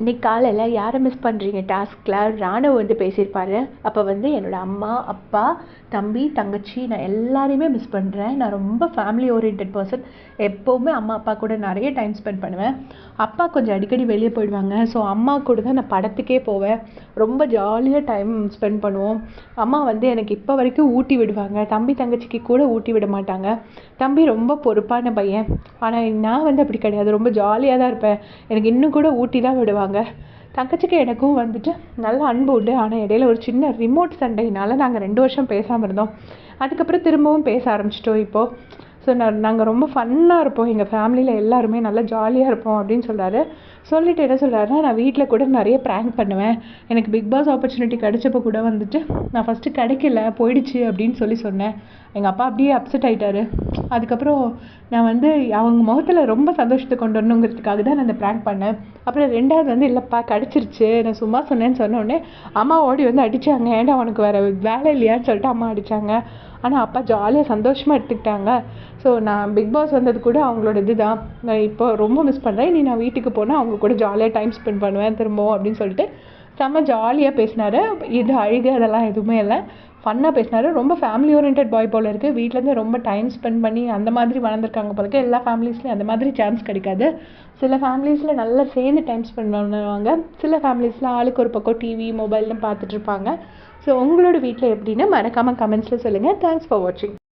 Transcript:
இன்னைக்கு காலையில் யாரை மிஸ் பண்ணுறீங்க டாஸ்கில் ராணுவ வந்து பேசியிருப்பாரு. அப்போ வந்து என்னோடய அம்மா அப்பா தம்பி தங்கச்சி நான் எல்லாரையுமே மிஸ் பண்ணுறேன் நான் ரொம்ப ஃபேமிலி ஓரியன்ட் பர்சன் எப்போவுமே அம்மா அப்பா கூட நிறைய டைம் ஸ்பெண்ட் பண்ணுவேன். அப்பா கொஞ்சம் அடிக்கடி வெளியே போயிடுவாங்க. ஸோ அம்மா கூட தான் நான் படத்துக்கே போவேன். ரொம்ப ஜாலியாக டைம் ஸ்பெண்ட் பண்ணுவோம். அம்மா வந்து எனக்கு இப்போ வரைக்கும் ஊட்டி விடுவாங்க. தம்பி தங்கச்சிக்கு கூட ஊட்டி விட மாட்டாங்க. தம்பி ரொம்ப பொறுப்பான பையன். ஆனால் நான் வந்து அப்படி கிடையாது. ரொம்ப ஜாலியாக தான் இருப்பேன். எனக்கு இன்னும் கூட ஊட்டி தான் விடுவாங்க. தங்கச்சிக்கு எனக்கும் வந்துட்டு நல்ல அன்பு உண்டு. ஆனால் இடையில ஒரு சின்ன ரிமோட் சண்டையினால நாங்கள் ரெண்டு வருஷம் பேசாமல் இருந்தோம். அதுக்கப்புறம் திரும்பவும் பேச ஆரம்பிச்சிட்டோம் இப்போது ஸோ நான் நாங்கள் ரொம்ப ஃபன்னாக இருப்போம். எங்கள் ஃபேமிலியில் எல்லாருமே நல்லா ஜாலியாக இருப்போம் அப்படின்னு சொல்கிறாரு சொல்லிவிட்டு என்ன சொல்கிறாருன்னா நான் வீட்டில் கூட நிறைய ப்ராங்க் பண்ணுவேன். எனக்கு பிக் பாஸ் ஆப்பர்ச்சுனிட்டி கிடைச்சப்போ கூட வந்துட்டு நான் ஃபஸ்ட்டு கிடைக்கல போயிடுச்சு அப்படின்னு சொல்லி சொன்னேன். எங்கள் அப்பா அப்படியே அப்செட் ஆகிட்டாரு அதுக்கப்புறம் நான் வந்து அவங்க முகத்தில் ரொம்ப சந்தோஷத்தை கொண்டு வரணுங்கிறதுக்காக தான் நான் அந்த ப்ராங்க் பண்ணேன். அப்புறம் ரெண்டாவது வந்து இல்லைப்பா கிடச்சிருச்சு. நான் சும்மா சொன்னேன்னு சொன்னோடனே அம்மா ஓடி வந்து அடித்தாங்க ஏன்டா அவனுக்கு வேறு வேலை இல்லையான்னு சொல்லிட்டு அம்மா அடித்தாங்க ஆனால் அப்பா ஜாலியாக சந்தோஷமாக எடுத்துக்கிட்டாங்க. ஸோ நான் பிக் பாஸ் வந்தது கூட அவங்களோட இது தான் நான் இப்போ ரொம்ப மிஸ் பண்ணுறேன் இனி நான் வீட்டுக்கு போனால் அவங்க கூட ஜாலியாக டைம் ஸ்பெண்ட் பண்ணுவேன் திரும்பவும் அப்படின்னு சொல்லிட்டு செம்ம ஜாலியாக பேசினார். இது அழுகு அதெல்லாம் எதுவுமே இல்லை. ஃபன்னாக பேசினார். ரொம்ப ஃபேமிலி ஓரியன்ட் பாய் போல் இருக்குது வீட்டிலேருந்து ரொம்ப டைம் ஸ்பெண்ட் பண்ணி அந்த மாதிரி வளர்ந்துருக்காங்க போல இருக்குது எல்லா ஃபேமிலிஸ்லையும் அந்த மாதிரி சான்ஸ் கிடைக்காது. சில ஃபேமிலிஸில் நல்லா சேர்ந்து டைம் ஸ்பெண்ட் பண்ணுவாங்க. சில ஃபேமிலிஸில் ஆளுக்கு ஒரு பக்கம் டிவி மொபைல்னு பார்த்துட்ருப்பாங்க ஸோ உங்களோட வீட்டில் எப்படின்னு மறக்காமல் கமெண்ட்ஸில் சொல்லுங்கள் தேங்க்ஸ் ஃபார் வாட்சிங்